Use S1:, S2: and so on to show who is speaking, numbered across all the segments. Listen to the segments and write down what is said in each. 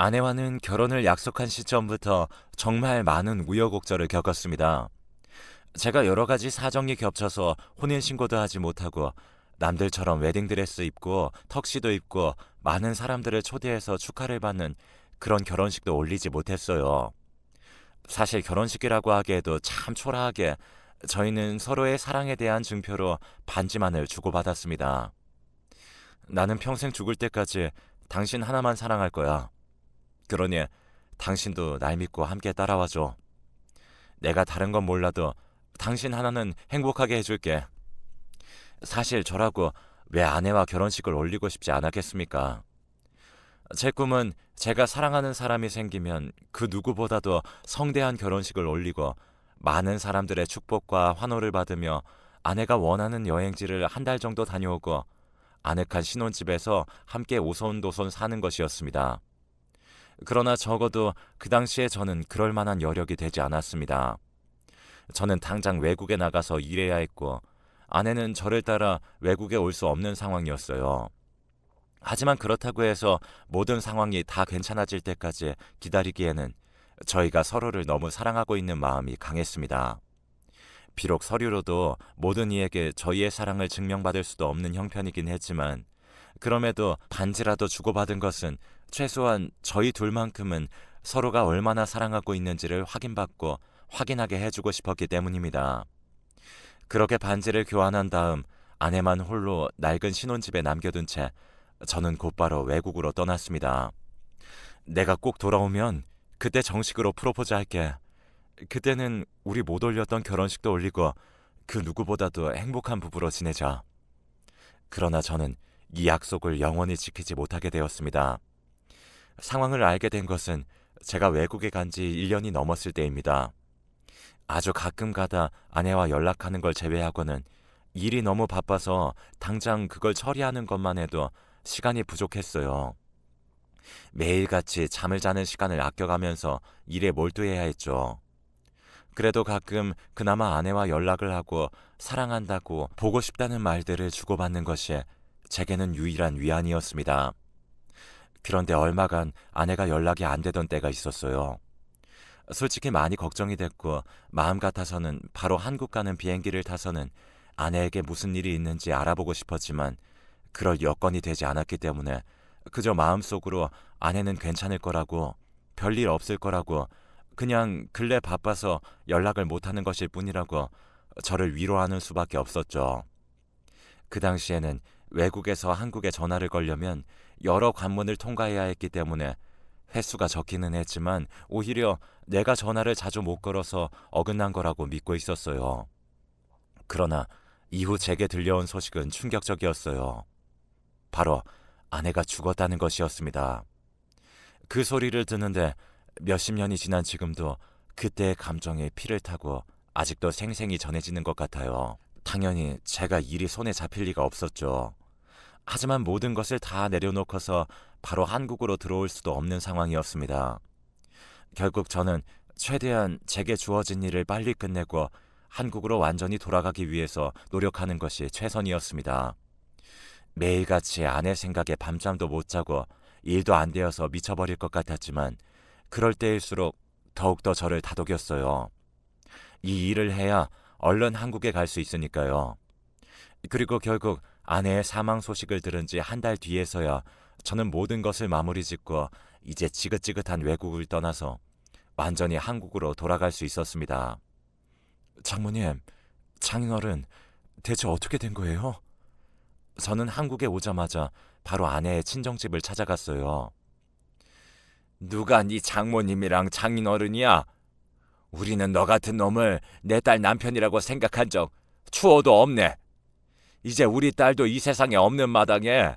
S1: 아내와는 결혼을 약속한 시점부터 정말 많은 우여곡절을 겪었습니다. 제가 여러 가지 사정이 겹쳐서 혼인신고도 하지 못하고 남들처럼 웨딩드레스 입고 턱시도 입고 많은 사람들을 초대해서 축하를 받는 그런 결혼식도 올리지 못했어요. 사실 결혼식이라고 하기에도 참 초라하게 저희는 서로의 사랑에 대한 증표로 반지만을 주고받았습니다. 나는 평생 죽을 때까지 당신 하나만 사랑할 거야. 그러니 당신도 날 믿고 함께 따라와줘. 내가 다른 건 몰라도 당신 하나는 행복하게 해줄게. 사실 저라고 왜 아내와 결혼식을 올리고 싶지 않았겠습니까? 제 꿈은 제가 사랑하는 사람이 생기면 그 누구보다도 성대한 결혼식을 올리고 많은 사람들의 축복과 환호를 받으며 아내가 원하는 여행지를 한 달 정도 다녀오고 아늑한 신혼집에서 함께 오손도손 사는 것이었습니다. 그러나 적어도 그 당시에 저는 그럴 만한 여력이 되지 않았습니다. 저는 당장 외국에 나가서 일해야 했고 아내는 저를 따라 외국에 올 수 없는 상황이었어요. 하지만 그렇다고 해서 모든 상황이 다 괜찮아질 때까지 기다리기에는 저희가 서로를 너무 사랑하고 있는 마음이 강했습니다. 비록 서류로도 모든 이에게 저희의 사랑을 증명받을 수도 없는 형편이긴 했지만 그럼에도 반지라도 주고받은 것은 최소한 저희 둘만큼은 서로가 얼마나 사랑하고 있는지를 확인받고 확인하게 해주고 싶었기 때문입니다. 그렇게 반지를 교환한 다음 아내만 홀로 낡은 신혼집에 남겨둔 채 저는 곧바로 외국으로 떠났습니다. 내가 꼭 돌아오면 그때 정식으로 프로포즈 할게. 그때는 우리 못 올렸던 결혼식도 올리고 그 누구보다도 행복한 부부로 지내자. 그러나 저는 이 약속을 영원히 지키지 못하게 되었습니다. 상황을 알게 된 것은 제가 외국에 간 지 1년이 넘었을 때입니다. 아주 가끔 가다 아내와 연락하는 걸 제외하고는 일이 너무 바빠서 당장 그걸 처리하는 것만 해도 시간이 부족했어요. 매일같이 잠을 자는 시간을 아껴가면서 일에 몰두해야 했죠. 그래도 가끔 그나마 아내와 연락을 하고 사랑한다고 보고 싶다는 말들을 주고받는 것이 제게는 유일한 위안이었습니다. 그런데 얼마간 아내가 연락이 안 되던 때가 있었어요. 솔직히 많이 걱정이 됐고 마음 같아서는 바로 한국 가는 비행기를 타서는 아내에게 무슨 일이 있는지 알아보고 싶었지만 그럴 여건이 되지 않았기 때문에 그저 마음속으로 아내는 괜찮을 거라고 별일 없을 거라고 그냥 근래 바빠서 연락을 못하는 것일 뿐이라고 저를 위로하는 수밖에 없었죠. 그 당시에는 외국에서 한국에 전화를 걸려면 여러 관문을 통과해야 했기 때문에 횟수가 적기는 했지만 오히려 내가 전화를 자주 못 걸어서 어긋난 거라고 믿고 있었어요. 그러나 이후 제게 들려온 소식은 충격적이었어요. 바로 아내가 죽었다는 것이었습니다. 그 소리를 듣는데 몇십 년이 지난 지금도 그때의 감정에 피를 타고 아직도 생생히 전해지는 것 같아요. 당연히 제가 일이 손에 잡힐 리가 없었죠. 하지만 모든 것을 다 내려놓고서 바로 한국으로 들어올 수도 없는 상황이었습니다. 결국 저는 최대한 제게 주어진 일을 빨리 끝내고 한국으로 완전히 돌아가기 위해서 노력하는 것이 최선이었습니다. 매일같이 아내 생각에 밤잠도 못 자고 일도 안 되어서 미쳐버릴 것 같았지만 그럴 때일수록 더욱더 저를 다독였어요. 이 일을 해야 얼른 한국에 갈 수 있으니까요. 그리고 결국 아내의 사망 소식을 들은 지 한 달 뒤에서야 저는 모든 것을 마무리 짓고 이제 지긋지긋한 외국을 떠나서 완전히 한국으로 돌아갈 수 있었습니다. 장모님, 장인어른, 대체 어떻게 된 거예요? 저는 한국에 오자마자 바로 아내의 친정집을 찾아갔어요. 누가 네 장모님이랑 장인어른이야? 우리는 너 같은 놈을 내 딸 남편이라고 생각한 적 추워도 없네. 이제 우리 딸도 이 세상에 없는 마당에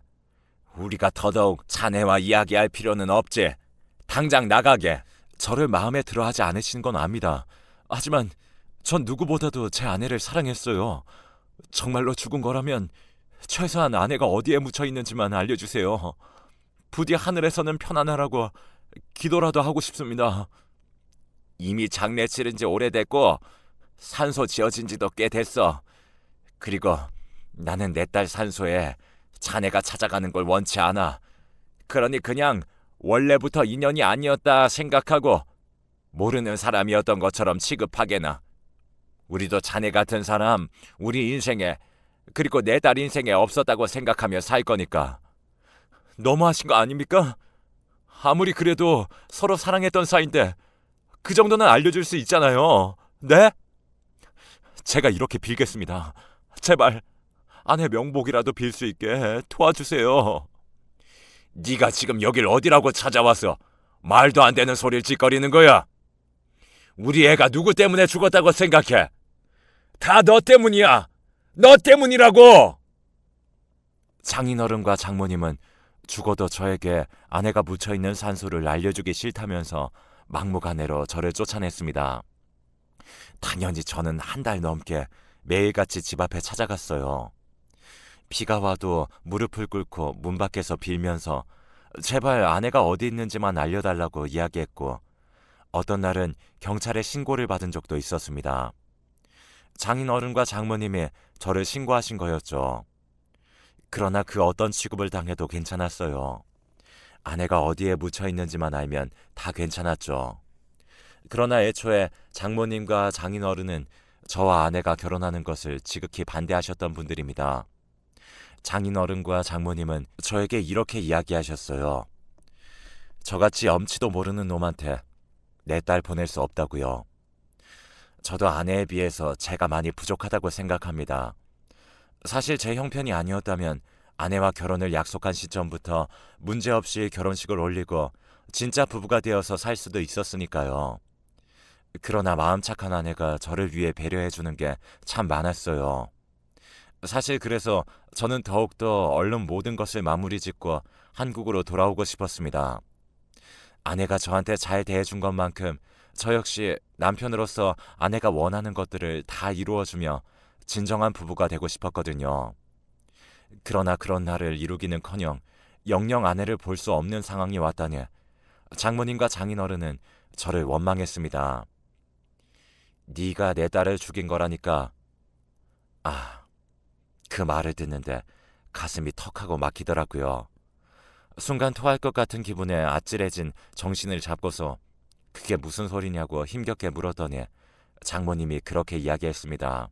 S1: 우리가 더더욱 자네와 이야기할 필요는 없지. 당장 나가게. 저를 마음에 들어 하지 않으신 건 압니다. 하지만 전 누구보다도 제 아내를 사랑했어요. 정말로 죽은 거라면 최소한 아내가 어디에 묻혀 있는지만 알려주세요. 부디 하늘에서는 편안하라고 기도라도 하고 싶습니다. 이미 장례 치른 지 오래됐고 산소 지어진 지도 꽤 됐어. 그리고 나는 내 딸 산소에 자네가 찾아가는 걸 원치 않아. 그러니 그냥 원래부터 인연이 아니었다 생각하고 모르는 사람이었던 것처럼 취급하게나. 우리도 자네 같은 사람 우리 인생에 그리고 내 딸 인생에 없었다고 생각하며 살 거니까. 너무하신 거 아닙니까? 아무리 그래도 서로 사랑했던 사이인데 그 정도는 알려줄 수 있잖아요. 네? 제가 이렇게 빌겠습니다. 제발 아내 명복이라도 빌 수 있게 도와주세요. 네가 지금 여길 어디라고 찾아와서 말도 안 되는 소리를 짓거리는 거야? 우리 애가 누구 때문에 죽었다고 생각해? 다 너 때문이야. 너 때문이라고. 장인어른과 장모님은 죽어도 저에게 아내가 묻혀 있는 산소를 알려주기 싫다면서 막무가내로 저를 쫓아냈습니다. 당연히 저는 한 달 넘게 매일같이 집 앞에 찾아갔어요. 비가 와도 무릎을 꿇고 문 밖에서 빌면서 제발 아내가 어디 있는지만 알려달라고 이야기했고 어떤 날은 경찰에 신고를 받은 적도 있었습니다. 장인 어른과 장모님이 저를 신고하신 거였죠. 그러나 그 어떤 취급을 당해도 괜찮았어요. 아내가 어디에 묻혀 있는지만 알면 다 괜찮았죠. 그러나 애초에 장모님과 장인 어른은 저와 아내가 결혼하는 것을 지극히 반대하셨던 분들입니다. 장인 어른과 장모님은 저에게 이렇게 이야기하셨어요. 저같이 엄치도 모르는 놈한테 내 딸 보낼 수 없다고요. 저도 아내에 비해서 제가 많이 부족하다고 생각합니다. 사실 제 형편이 아니었다면 아내와 결혼을 약속한 시점부터 문제없이 결혼식을 올리고 진짜 부부가 되어서 살 수도 있었으니까요. 그러나 마음 착한 아내가 저를 위해 배려해 주는 게 참 많았어요. 사실 그래서 저는 더욱더 얼른 모든 것을 마무리 짓고 한국으로 돌아오고 싶었습니다. 아내가 저한테 잘 대해준 것만큼 저 역시 남편으로서 아내가 원하는 것들을 다 이루어주며 진정한 부부가 되고 싶었거든요. 그러나 그런 날을 이루기는 커녕 영영 아내를 볼 수 없는 상황이 왔다니 장모님과 장인어른은 저를 원망했습니다. 네가 내 딸을 죽인 거라니까. 아, 그 말을 듣는데 가슴이 턱하고 막히더라고요. 순간 토할 것 같은 기분에 아찔해진 정신을 잡고서 그게 무슨 소리냐고 힘겹게 물었더니 장모님이 그렇게 이야기했습니다.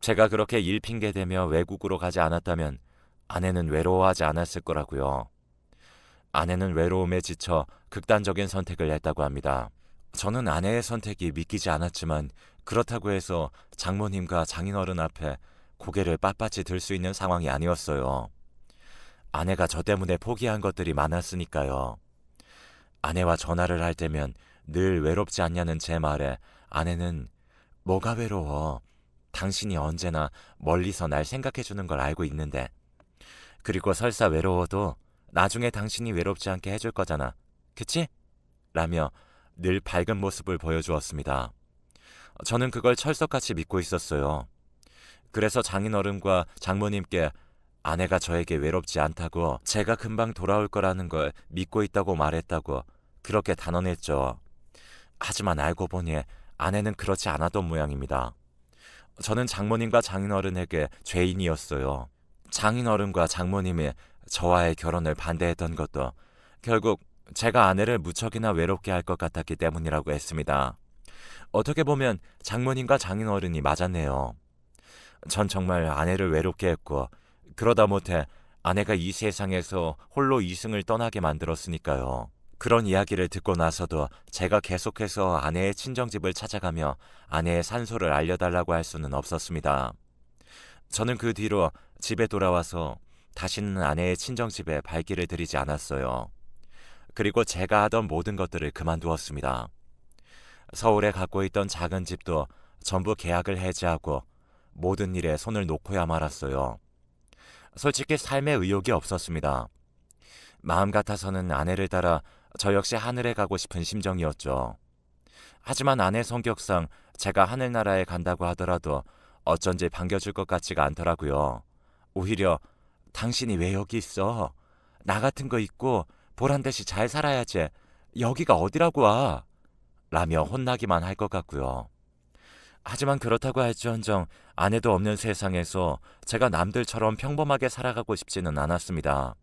S1: 제가 그렇게 일 핑계대며 외국으로 가지 않았다면 아내는 외로워하지 않았을 거라고요. 아내는 외로움에 지쳐 극단적인 선택을 했다고 합니다. 저는 아내의 선택이 믿기지 않았지만 그렇다고 해서 장모님과 장인어른 앞에 고개를 빳빳이 들 수 있는 상황이 아니었어요. 아내가 저 때문에 포기한 것들이 많았으니까요. 아내와 전화를 할 때면 늘 외롭지 않냐는 제 말에 아내는 뭐가 외로워. 당신이 언제나 멀리서 날 생각해 주는 걸 알고 있는데. 그리고 설사 외로워도 나중에 당신이 외롭지 않게 해줄 거잖아. 그치? 라며 늘 밝은 모습을 보여주었습니다. 저는 그걸 철석같이 믿고 있었어요. 그래서 장인어른과 장모님께 아내가 저에게 외롭지 않다고 제가 금방 돌아올 거라는 걸 믿고 있다고 말했다고 그렇게 단언했죠. 하지만 알고 보니 아내는 그렇지 않았던 모양입니다. 저는 장모님과 장인어른에게 죄인이었어요. 장인어른과 장모님이 저와의 결혼을 반대했던 것도 결국 제가 아내를 무척이나 외롭게 할 것 같았기 때문이라고 했습니다. 어떻게 보면 장모님과 장인어른이 맞았네요. 전 정말 아내를 외롭게 했고 그러다 못해 아내가 이 세상에서 홀로 이승을 떠나게 만들었으니까요. 그런 이야기를 듣고 나서도 제가 계속해서 아내의 친정집을 찾아가며 아내의 산소를 알려달라고 할 수는 없었습니다. 저는 그 뒤로 집에 돌아와서 다시는 아내의 친정집에 발길을 들이지 않았어요. 그리고 제가 하던 모든 것들을 그만두었습니다. 서울에 갖고 있던 작은 집도 전부 계약을 해지하고 모든 일에 손을 놓고야 말았어요. 솔직히 삶에 의욕이 없었습니다. 마음 같아서는 아내를 따라 저 역시 하늘에 가고 싶은 심정이었죠. 하지만 아내 성격상 제가 하늘나라에 간다고 하더라도 어쩐지 반겨줄 것 같지가 않더라고요. 오히려 당신이 왜 여기 있어? 나 같은 거 있고 보란 듯이 잘 살아야지. 여기가 어디라고 와? 라며 혼나기만 할 것 같고요. 하지만 그렇다고 할지언정 아내도 없는 세상에서 제가 남들처럼 평범하게 살아가고 싶지는 않았습니다.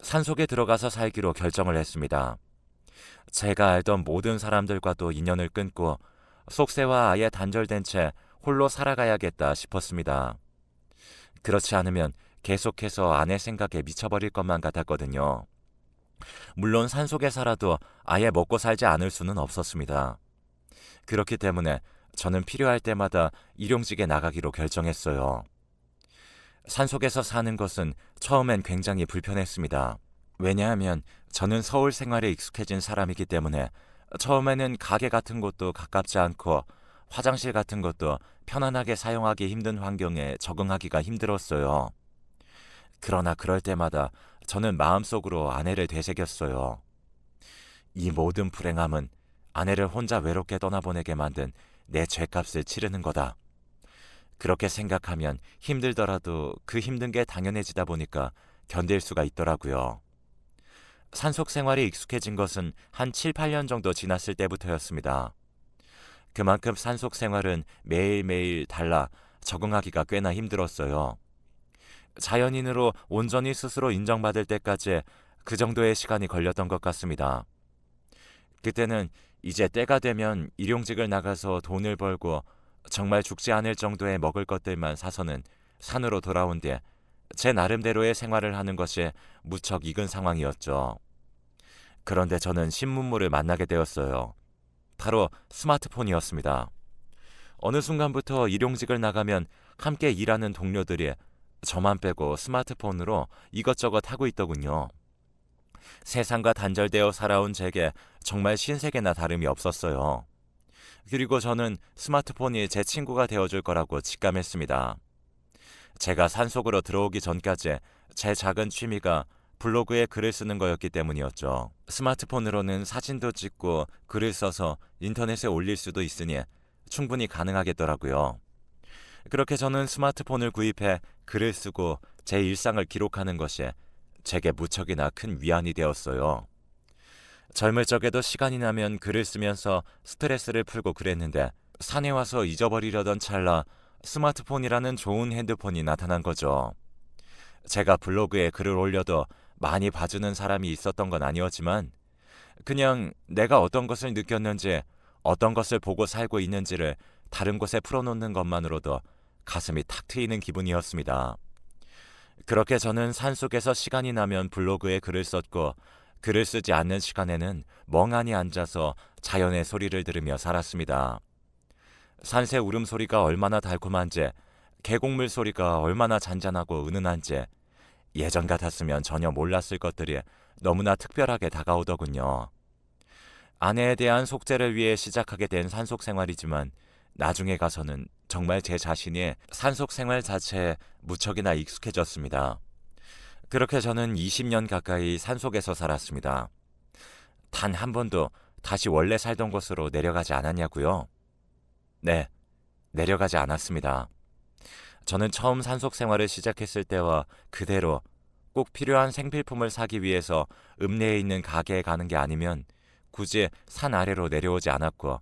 S1: 산속에 들어가서 살기로 결정을 했습니다. 제가 알던 모든 사람들과도 인연을 끊고 속세와 아예 단절된 채 홀로 살아가야겠다 싶었습니다. 그렇지 않으면 계속해서 아내 생각에 미쳐버릴 것만 같았거든요. 물론 산속에 살아도 아예 먹고 살지 않을 수는 없었습니다. 그렇기 때문에 저는 필요할 때마다 일용직에 나가기로 결정했어요. 산속에서 사는 것은 처음엔 굉장히 불편했습니다. 왜냐하면 저는 서울 생활에 익숙해진 사람이기 때문에 처음에는 가게 같은 곳도 가깝지 않고 화장실 같은 것도 편안하게 사용하기 힘든 환경에 적응하기가 힘들었어요. 그러나 그럴 때마다 저는 마음속으로 아내를 되새겼어요. 이 모든 불행함은 아내를 혼자 외롭게 떠나보내게 만든 내 죄값을 치르는 거다. 그렇게 생각하면 힘들더라도 그 힘든 게 당연해지다 보니까 견딜 수가 있더라고요. 산속 생활에 익숙해진 것은 한 7, 8년 정도 지났을 때부터였습니다. 그만큼 산속 생활은 매일매일 달라 적응하기가 꽤나 힘들었어요. 자연인으로 온전히 스스로 인정받을 때까지 그 정도의 시간이 걸렸던 것 같습니다. 그때는 이제 때가 되면 일용직을 나가서 돈을 벌고 정말 죽지 않을 정도의 먹을 것들만 사서는 산으로 돌아온 뒤제 나름대로의 생활을 하는 것이 무척 익은 상황이었죠. 그런데 저는 신문물을 만나게 되었어요. 바로 스마트폰이었습니다. 어느 순간부터 일용직을 나가면 함께 일하는 동료들이 저만 빼고 스마트폰으로 이것저것 하고 있더군요. 세상과 단절되어 살아온 제게 정말 신세계나 다름이 없었어요. 그리고 저는 스마트폰이 제 친구가 되어줄 거라고 직감했습니다. 제가 산속으로 들어오기 전까지 제 작은 취미가 블로그에 글을 쓰는 거였기 때문이었죠. 스마트폰으로는 사진도 찍고 글을 써서 인터넷에 올릴 수도 있으니 충분히 가능하겠더라고요. 그렇게 저는 스마트폰을 구입해 글을 쓰고 제 일상을 기록하는 것이 제게 무척이나 큰 위안이 되었어요. 젊을 적에도 시간이 나면 글을 쓰면서 스트레스를 풀고 그랬는데 산에 와서 잊어버리려던 찰나 스마트폰이라는 좋은 핸드폰이 나타난 거죠. 제가 블로그에 글을 올려도 많이 봐주는 사람이 있었던 건 아니었지만 그냥 내가 어떤 것을 느꼈는지 어떤 것을 보고 살고 있는지를 다른 곳에 풀어놓는 것만으로도 가슴이 탁 트이는 기분이었습니다. 그렇게 저는 산속에서 시간이 나면 블로그에 글을 썼고 글을 쓰지 않는 시간에는 멍하니 앉아서 자연의 소리를 들으며 살았습니다. 산새 울음소리가 얼마나 달콤한지, 계곡물 소리가 얼마나 잔잔하고 은은한지, 예전 같았으면 전혀 몰랐을 것들이 너무나 특별하게 다가오더군요. 아내에 대한 속죄를 위해 시작하게 된 산속 생활이지만 나중에 가서는 정말 제 자신이 산속 생활 자체에 무척이나 익숙해졌습니다. 그렇게 저는 20년 가까이 산속에서 살았습니다. 단 한 번도 다시 원래 살던 곳으로 내려가지 않았냐고요? 네, 내려가지 않았습니다. 저는 처음 산속 생활을 시작했을 때와 그대로 꼭 필요한 생필품을 사기 위해서 읍내에 있는 가게에 가는 게 아니면 굳이 산 아래로 내려오지 않았고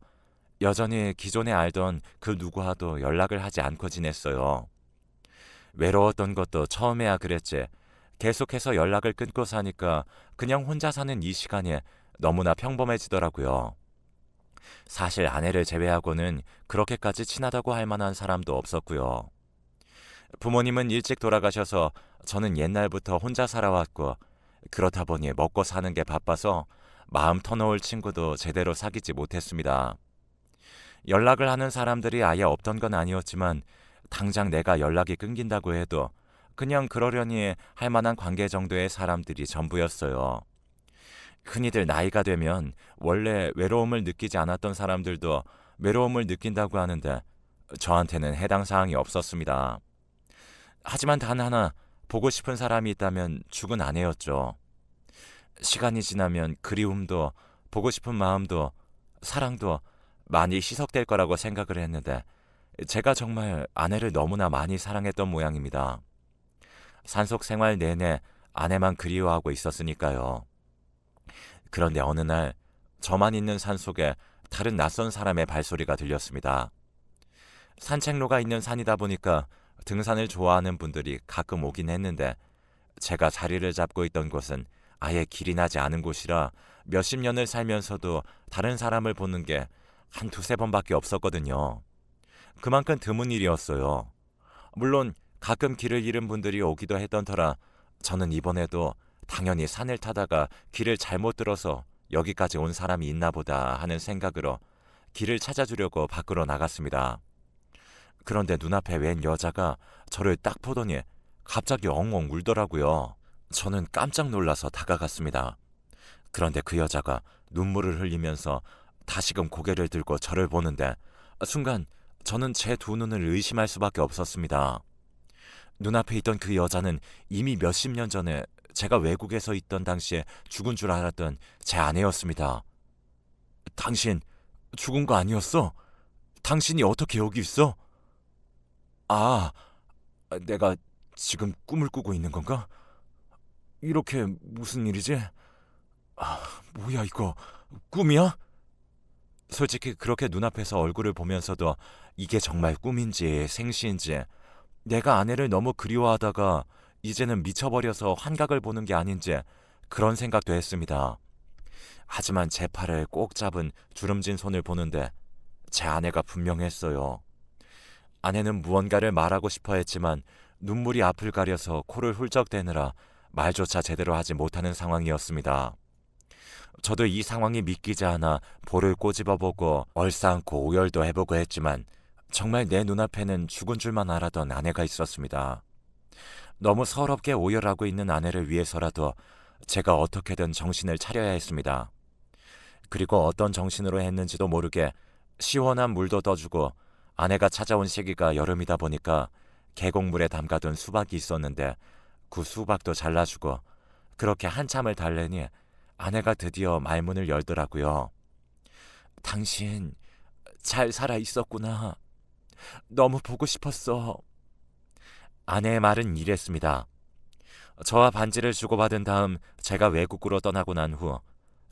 S1: 여전히 기존에 알던 그 누구와도 연락을 하지 않고 지냈어요. 외로웠던 것도 처음에야 그랬지. 계속해서 연락을 끊고 사니까 그냥 혼자 사는 이 시간이 너무나 평범해지더라고요. 사실 아내를 제외하고는 그렇게까지 친하다고 할 만한 사람도 없었고요. 부모님은 일찍 돌아가셔서 저는 옛날부터 혼자 살아왔고 그렇다 보니 먹고 사는 게 바빠서 마음 터놓을 친구도 제대로 사귀지 못했습니다. 연락을 하는 사람들이 아예 없던 건 아니었지만 당장 내가 연락이 끊긴다고 해도 그냥 그러려니 할 만한 관계 정도의 사람들이 전부였어요. 흔히들 나이가 되면 원래 외로움을 느끼지 않았던 사람들도 외로움을 느낀다고 하는데 저한테는 해당 사항이 없었습니다. 하지만 단 하나 보고 싶은 사람이 있다면 죽은 아내였죠. 시간이 지나면 그리움도 보고 싶은 마음도 사랑도 많이 희석될 거라고 생각을 했는데 제가 정말 아내를 너무나 많이 사랑했던 모양입니다. 산속 생활 내내 아내만 그리워하고 있었으니까요. 그런데 어느 날 저만 있는 산속에 다른 낯선 사람의 발소리가 들렸습니다. 산책로가 있는 산이다 보니까 등산을 좋아하는 분들이 가끔 오긴 했는데 제가 자리를 잡고 있던 곳은 아예 길이 나지 않은 곳이라 몇십 년을 살면서도 다른 사람을 보는 게 한 두세 번밖에 없었거든요. 그만큼 드문 일이었어요. 물론 가끔 길을 잃은 분들이 오기도 했던 터라 저는 이번에도 당연히 산을 타다가 길을 잘못 들어서 여기까지 온 사람이 있나 보다 하는 생각으로 길을 찾아주려고 밖으로 나갔습니다. 그런데 눈앞에 웬 여자가 저를 딱 보더니 갑자기 엉엉 울더라고요. 저는 깜짝 놀라서 다가갔습니다. 그런데 그 여자가 눈물을 흘리면서 다시금 고개를 들고 저를 보는데 순간 저는 제 두 눈을 의심할 수밖에 없었습니다. 눈앞에 있던 그 여자는 이미 몇십 년 전에 제가 외국에서 있던 당시에 죽은 줄 알았던 제 아내였습니다. 당신 죽은 거 아니었어? 당신이 어떻게 여기 있어? 아, 내가 지금 꿈을 꾸고 있는 건가? 이렇게 무슨 일이지? 아, 뭐야 이거 꿈이야? 솔직히 그렇게 눈앞에서 얼굴을 보면서도 이게 정말 꿈인지 생시인지 내가 아내를 너무 그리워하다가 이제는 미쳐버려서 환각을 보는 게 아닌지 그런 생각도 했습니다. 하지만 제 팔을 꼭 잡은 주름진 손을 보는데 제 아내가 분명했어요. 아내는 무언가를 말하고 싶어 했지만 눈물이 앞을 가려서 코를 훌쩍대느라 말조차 제대로 하지 못하는 상황이었습니다. 저도 이 상황이 믿기지 않아 볼을 꼬집어보고 얼싸안고 오열도 해보고 했지만 정말 내 눈앞에는 죽은 줄만 알았던 아내가 있었습니다. 너무 서럽게 오열하고 있는 아내를 위해서라도 제가 어떻게든 정신을 차려야 했습니다. 그리고 어떤 정신으로 했는지도 모르게 시원한 물도 떠주고 아내가 찾아온 시기가 여름이다 보니까 계곡물에 담가둔 수박이 있었는데 그 수박도 잘라주고 그렇게 한참을 달래니 아내가 드디어 말문을 열더라고요. 당신 잘 살아 있었구나. 너무 보고 싶었어. 아내의 말은 이랬습니다. 저와 반지를 주고받은 다음 제가 외국으로 떠나고 난 후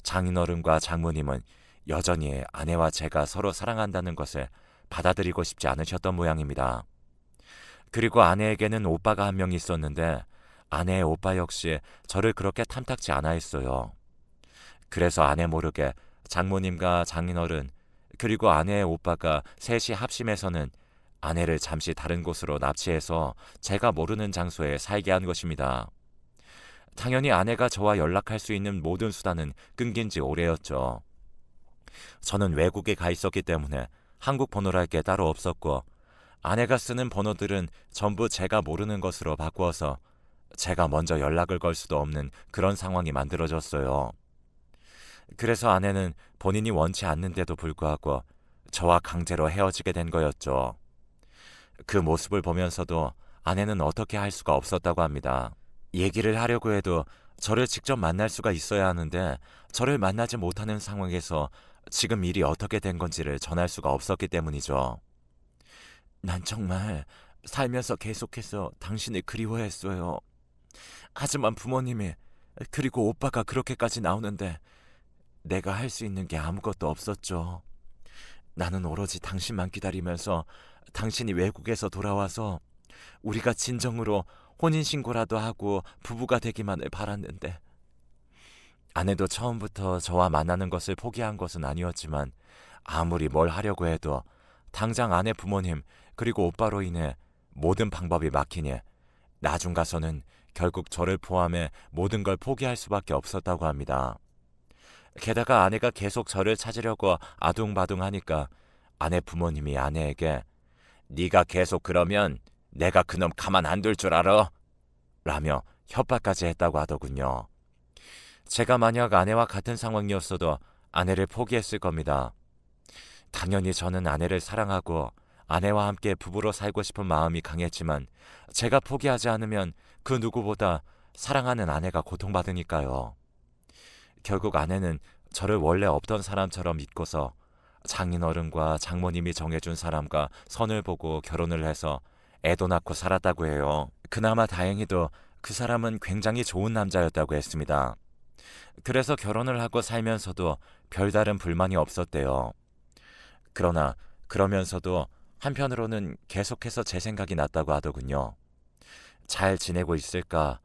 S1: 장인어른과 장모님은 여전히 아내와 제가 서로 사랑한다는 것을 받아들이고 싶지 않으셨던 모양입니다. 그리고 아내에게는 오빠가 한 명 있었는데 아내의 오빠 역시 저를 그렇게 탐탁지 않아 했어요. 그래서 아내 모르게 장모님과 장인어른 그리고 아내의 오빠가 셋이 합심해서는 아내를 잠시 다른 곳으로 납치해서 제가 모르는 장소에 살게 한 것입니다. 당연히 아내가 저와 연락할 수 있는 모든 수단은 끊긴 지 오래였죠. 저는 외국에 가 있었기 때문에 한국 번호랄 게 따로 없었고 아내가 쓰는 번호들은 전부 제가 모르는 것으로 바꾸어서 제가 먼저 연락을 걸 수도 없는 그런 상황이 만들어졌어요. 그래서 아내는 본인이 원치 않는데도 불구하고 저와 강제로 헤어지게 된 거였죠. 그 모습을 보면서도 아내는 어떻게 할 수가 없었다고 합니다. 얘기를 하려고 해도 저를 직접 만날 수가 있어야 하는데 저를 만나지 못하는 상황에서 지금 일이 어떻게 된 건지를 전할 수가 없었기 때문이죠. 난 정말 살면서 계속해서 당신을 그리워했어요. 하지만 부모님이 그리고 오빠가 그렇게까지 나오는데 내가 할 수 있는 게 아무것도 없었죠. 나는 오로지 당신만 기다리면서 당신이 외국에서 돌아와서 우리가 진정으로 혼인신고라도 하고 부부가 되기만을 바랐는데 아내도 처음부터 저와 만나는 것을 포기한 것은 아니었지만 아무리 뭘 하려고 해도 당장 아내 부모님 그리고 오빠로 인해 모든 방법이 막히니 나중 가서는 결국 저를 포함해 모든 걸 포기할 수밖에 없었다고 합니다. 게다가 아내가 계속 저를 찾으려고 아둥바둥하니까 아내 부모님이 아내에게 네가 계속 그러면 내가 그놈 가만 안 둘 줄 알아? 라며 협박까지 했다고 하더군요. 제가 만약 아내와 같은 상황이었어도 아내를 포기했을 겁니다. 당연히 저는 아내를 사랑하고 아내와 함께 부부로 살고 싶은 마음이 강했지만 제가 포기하지 않으면 그 누구보다 사랑하는 아내가 고통받으니까요. 결국 아내는 저를 원래 없던 사람처럼 믿고서 장인어른과 장모님이 정해준 사람과 선을 보고 결혼을 해서 애도 낳고 살았다고 해요. 그나마 다행히도 그 사람은 굉장히 좋은 남자였다고 했습니다. 그래서 결혼을 하고 살면서도 별다른 불만이 없었대요. 그러나 그러면서도 한편으로는 계속해서 제 생각이 났다고 하더군요. 잘 지내고 있을까?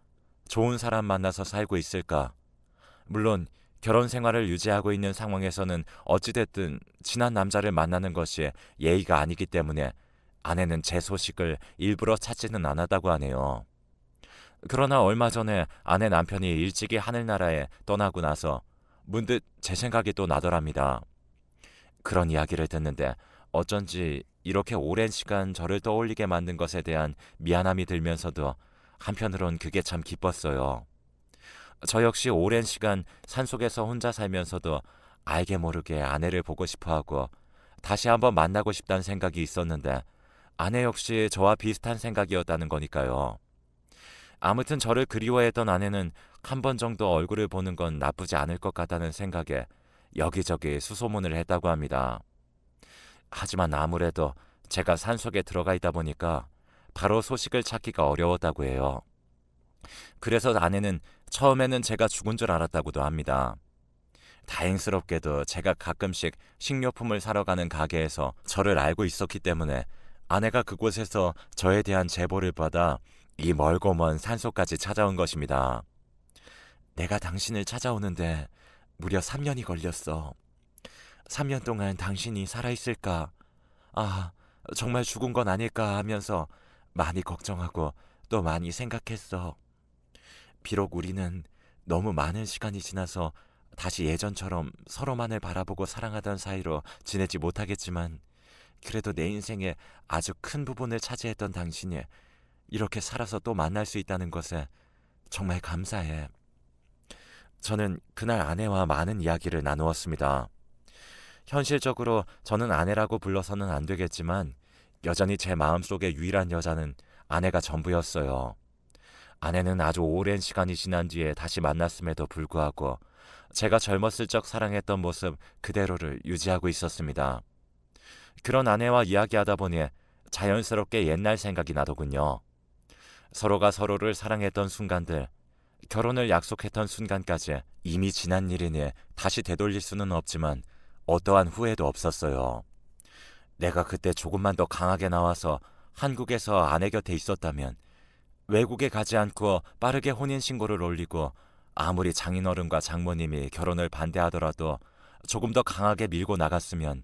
S1: 좋은 사람 만나서 살고 있을까? 물론 결혼 생활을 유지하고 있는 상황에서는 어찌됐든 친한 남자를 만나는 것이 예의가 아니기 때문에 아내는 제 소식을 일부러 찾지는 않았다고 하네요. 그러나 얼마 전에 아내 남편이 일찍이 하늘나라에 떠나고 나서 문득 제 생각이 또 나더랍니다. 그런 이야기를 듣는데 어쩐지 이렇게 오랜 시간 저를 떠올리게 만든 것에 대한 미안함이 들면서도 한편으론 그게 참 기뻤어요. 저 역시 오랜 시간 산속에서 혼자 살면서도 알게 모르게 아내를 보고 싶어 하고 다시 한번 만나고 싶다는 생각이 있었는데 아내 역시 저와 비슷한 생각이었다는 거니까요. 아무튼 저를 그리워했던 아내는 한 번 정도 얼굴을 보는 건 나쁘지 않을 것 같다는 생각에 여기저기 수소문을 했다고 합니다. 하지만 아무래도 제가 산속에 들어가 있다 보니까 바로 소식을 찾기가 어려웠다고 해요. 그래서 아내는 처음에는 제가 죽은 줄 알았다고도 합니다. 다행스럽게도 제가 가끔씩 식료품을 사러 가는 가게에서 저를 알고 있었기 때문에 아내가 그곳에서 저에 대한 제보를 받아 이 멀고 먼 산소까지 찾아온 것입니다. 내가 당신을 찾아오는데 무려 3년이 걸렸어. 3년 동안 당신이 살아있을까? 아, 정말 죽은 건 아닐까 하면서 많이 걱정하고 또 많이 생각했어. 비록 우리는 너무 많은 시간이 지나서 다시 예전처럼 서로만을 바라보고 사랑하던 사이로 지내지 못하겠지만 그래도 내 인생의 아주 큰 부분을 차지했던 당신이 이렇게 살아서 또 만날 수 있다는 것에 정말 감사해. 저는 그날 아내와 많은 이야기를 나누었습니다. 현실적으로 저는 아내라고 불러서는 안 되겠지만 여전히 제 마음속의 유일한 여자는 아내가 전부였어요. 아내는 아주 오랜 시간이 지난 뒤에 다시 만났음에도 불구하고 제가 젊었을 적 사랑했던 모습 그대로를 유지하고 있었습니다. 그런 아내와 이야기하다 보니 자연스럽게 옛날 생각이 나더군요. 서로가 서로를 사랑했던 순간들, 결혼을 약속했던 순간까지 이미 지난 일이니 다시 되돌릴 수는 없지만 어떠한 후회도 없었어요. 내가 그때 조금만 더 강하게 나와서 한국에서 아내 곁에 있었다면 외국에 가지 않고 빠르게 혼인 신고를 올리고 아무리 장인어른과 장모님이 결혼을 반대하더라도 조금 더 강하게 밀고 나갔으면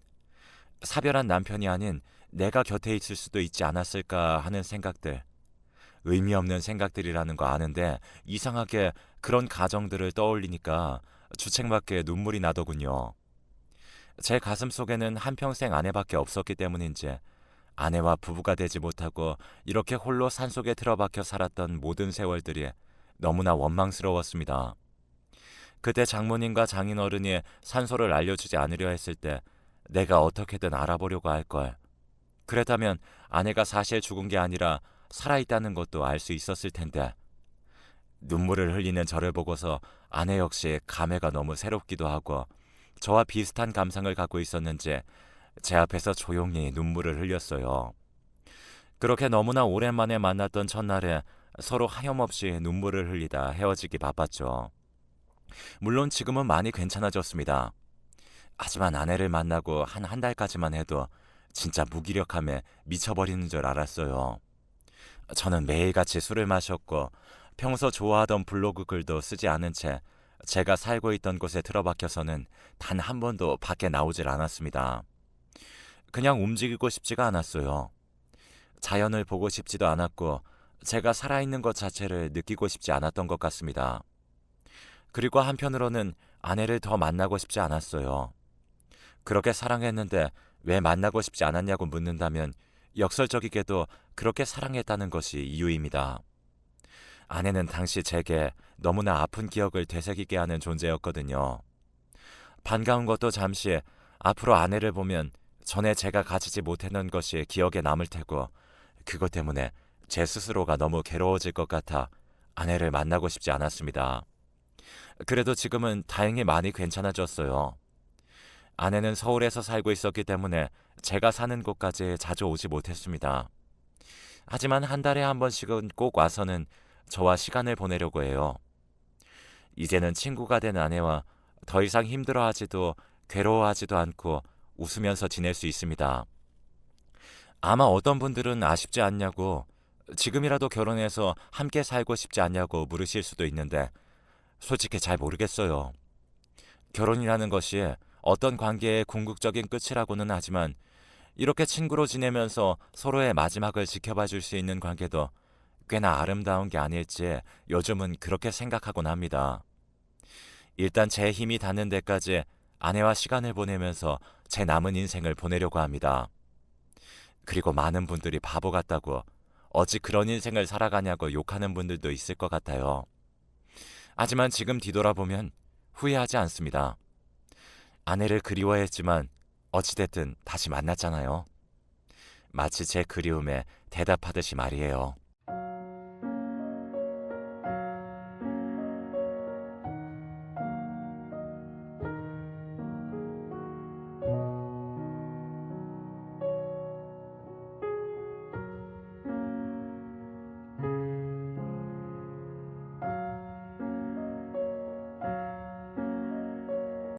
S1: 사별한 남편이 아닌 내가 곁에 있을 수도 있지 않았을까 하는 생각들. 의미 없는 생각들이라는 거 아는데 이상하게 그런 가정들을 떠올리니까 주책맞게 눈물이 나더군요. 제 가슴 속에는 한평생 아내밖에 없었기 때문인지 아내와 부부가 되지 못하고 이렇게 홀로 산속에 틀어박혀 살았던 모든 세월들이 너무나 원망스러웠습니다. 그때 장모님과 장인어른이 산소를 알려주지 않으려 했을 때 내가 어떻게든 알아보려고 할 걸. 그랬다면 아내가 사실 죽은 게 아니라 살아있다는 것도 알 수 있었을 텐데. 눈물을 흘리는 저를 보고서 아내 역시 감회가 너무 새롭기도 하고 저와 비슷한 감상을 갖고 있었는지 제 앞에서 조용히 눈물을 흘렸어요. 그렇게 너무나 오랜만에 만났던 첫날에 서로 하염없이 눈물을 흘리다 헤어지기 바빴죠. 물론 지금은 많이 괜찮아졌습니다. 하지만 아내를 만나고 한 한 달까지만 해도 진짜 무기력함에 미쳐버리는 줄 알았어요. 저는 매일같이 술을 마셨고 평소 좋아하던 블로그 글도 쓰지 않은 채 제가 살고 있던 곳에 틀어박혀서는 단 한 번도 밖에 나오질 않았습니다. 그냥 움직이고 싶지가 않았어요. 자연을 보고 싶지도 않았고 제가 살아있는 것 자체를 느끼고 싶지 않았던 것 같습니다. 그리고 한편으로는 아내를 더 만나고 싶지 않았어요. 그렇게 사랑했는데 왜 만나고 싶지 않았냐고 묻는다면 역설적이게도 그렇게 사랑했다는 것이 이유입니다. 아내는 당시 제게 너무나 아픈 기억을 되새기게 하는 존재였거든요. 반가운 것도 잠시 앞으로 아내를 보면 전에 제가 가지지 못했던 것이 기억에 남을 테고 그것 때문에 제 스스로가 너무 괴로워질 것 같아 아내를 만나고 싶지 않았습니다. 그래도 지금은 다행히 많이 괜찮아졌어요. 아내는 서울에서 살고 있었기 때문에 제가 사는 곳까지 자주 오지 못했습니다. 하지만 한 달에 한 번씩은 꼭 와서는 저와 시간을 보내려고 해요. 이제는 친구가 된 아내와 더 이상 힘들어하지도 괴로워하지도 않고 웃으면서 지낼 수 있습니다. 아마 어떤 분들은 아쉽지 않냐고 지금이라도 결혼해서 함께 살고 싶지 않냐고 물으실 수도 있는데 솔직히 잘 모르겠어요. 결혼이라는 것이 어떤 관계의 궁극적인 끝이라고는 하지만 이렇게 친구로 지내면서 서로의 마지막을 지켜봐 줄 수 있는 관계도 꽤나 아름다운 게 아닐지 요즘은 그렇게 생각하곤 합니다. 일단 제 힘이 닿는 데까지 아내와 시간을 보내면서 제 남은 인생을 보내려고 합니다. 그리고 많은 분들이 바보 같다고 어찌 그런 인생을 살아가냐고 욕하는 분들도 있을 것 같아요. 하지만 지금 뒤돌아보면 후회하지 않습니다. 아내를 그리워했지만 어찌됐든 다시 만났잖아요. 마치 제 그리움에 대답하듯이 말이에요.